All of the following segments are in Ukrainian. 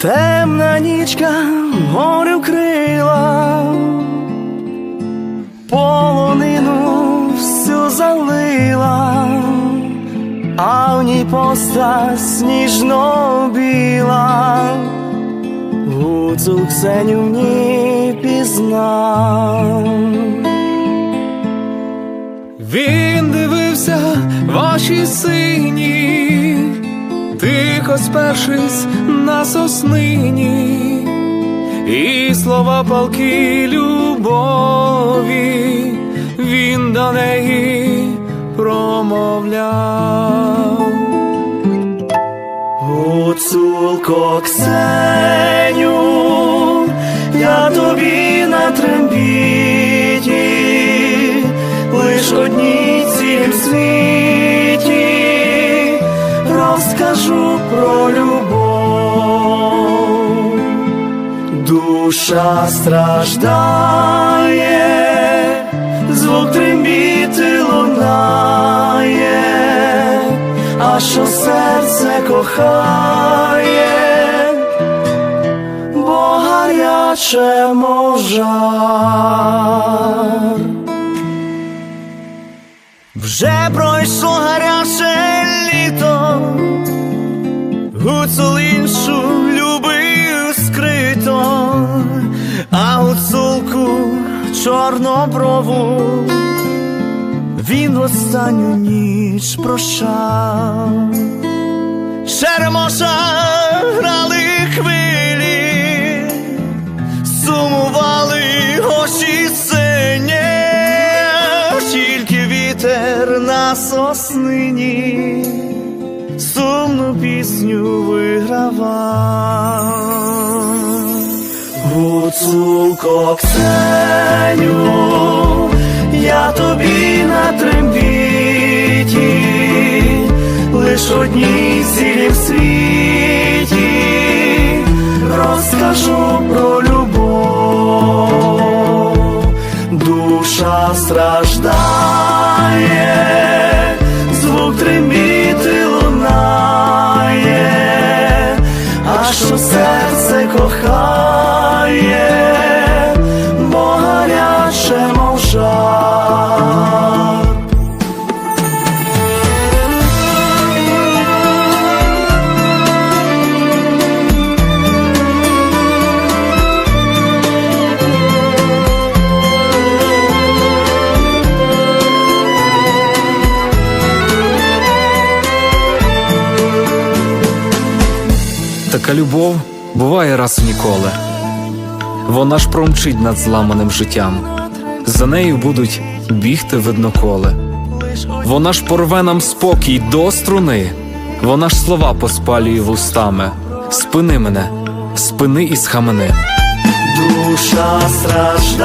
Темна нічка горю крила, полонину всю залила, а в ній постать сніжно біла, гуцул Ксеню в пізнав. Він дивився в очі сині, тихо спершись на соснині, і слова палки любові він до неї промовляв. Гуцулко Ксеню, розкажу про любов. Душа страждає, звук трембіти лунає, а що серце кохає, бо гаряче мов жар. Вже пройшло гаряче гуцул іншу любив скрито, а гуцулку чорноброву він в останню ніч прощав. Черемоша Гуцулко Ксеню, я тобі на трембіті, лиш одній цілі в світі, розкажу про любов, душа страждає, звук трембіти лунає, а що серце кохає, Така любов буває раз в ніколи. Вона ж промчить над зламаним життям. За нею будуть бігти видноколи. Вона ж порве нам спокій до струни. Вона ж слова поспалює вустами. Спини мене, спини і схамени. Душа страждає,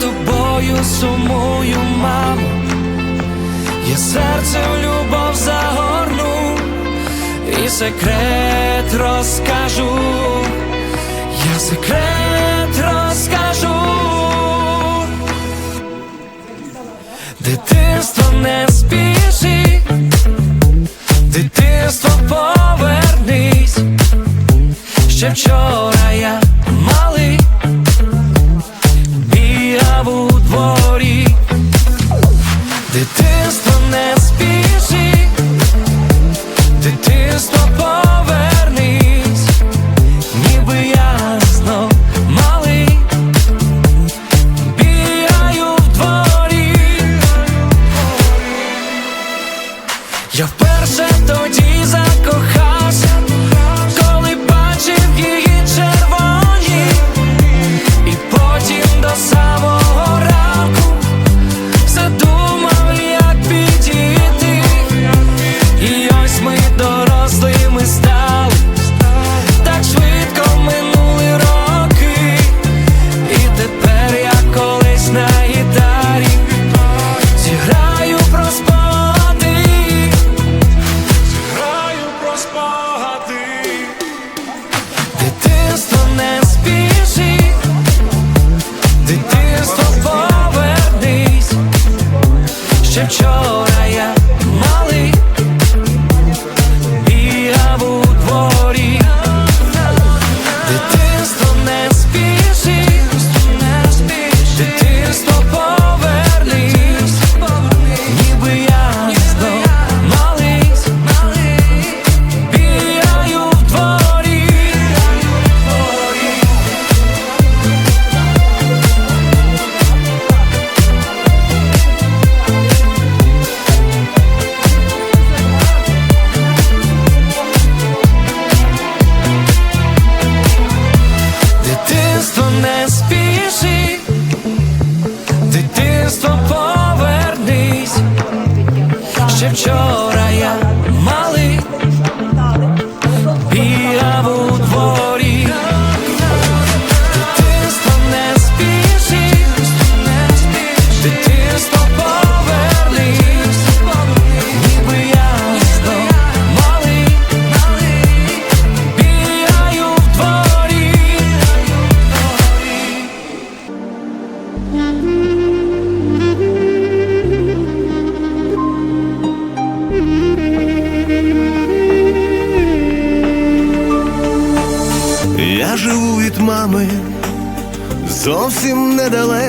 тобою сумую, мамо. Я серце в любов загорну і секрет розкажу. Я секрет розкажу. Дитинство не спіши, дитинство повернись. Ще вчора Дитинство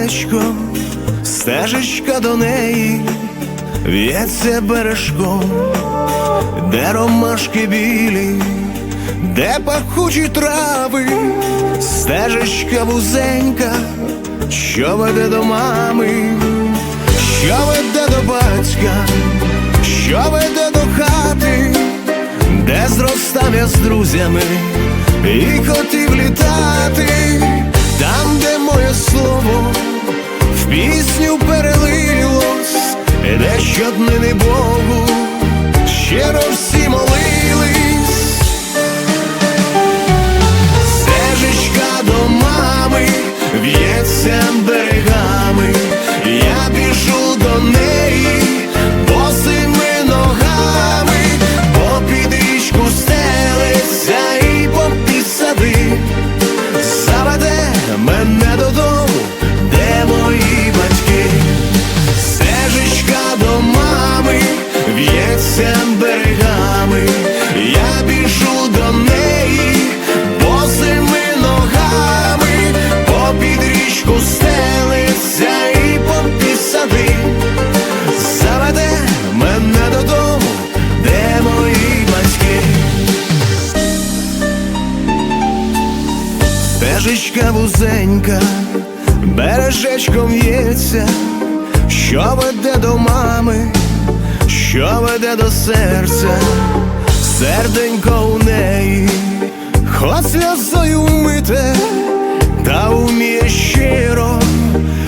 зовсім стежечка до неї в'ється бережком, де ромашки білі, де пахучі трави, стежечка вузенька, що веде до мами, що веде до батька, що веде до хати, де зростав я з друзями і хотів літати, там, де моє слово пісню перелилось, де щоднини Богу щиро всі молились. Стежечка до мами в'ється річку стелиться і сади, заведе мене додому, де мої батьки. Стежечка вузенька, бережечком в'ється, що веде до мами, що веде до серця, серденько у неї, хоч сльозою вмите, та вміє щиро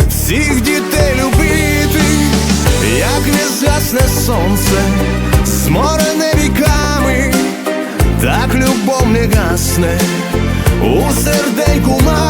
всіх дітей любити, як не згасне сонце, зморене віками, так любов не гасне у серденьку мами.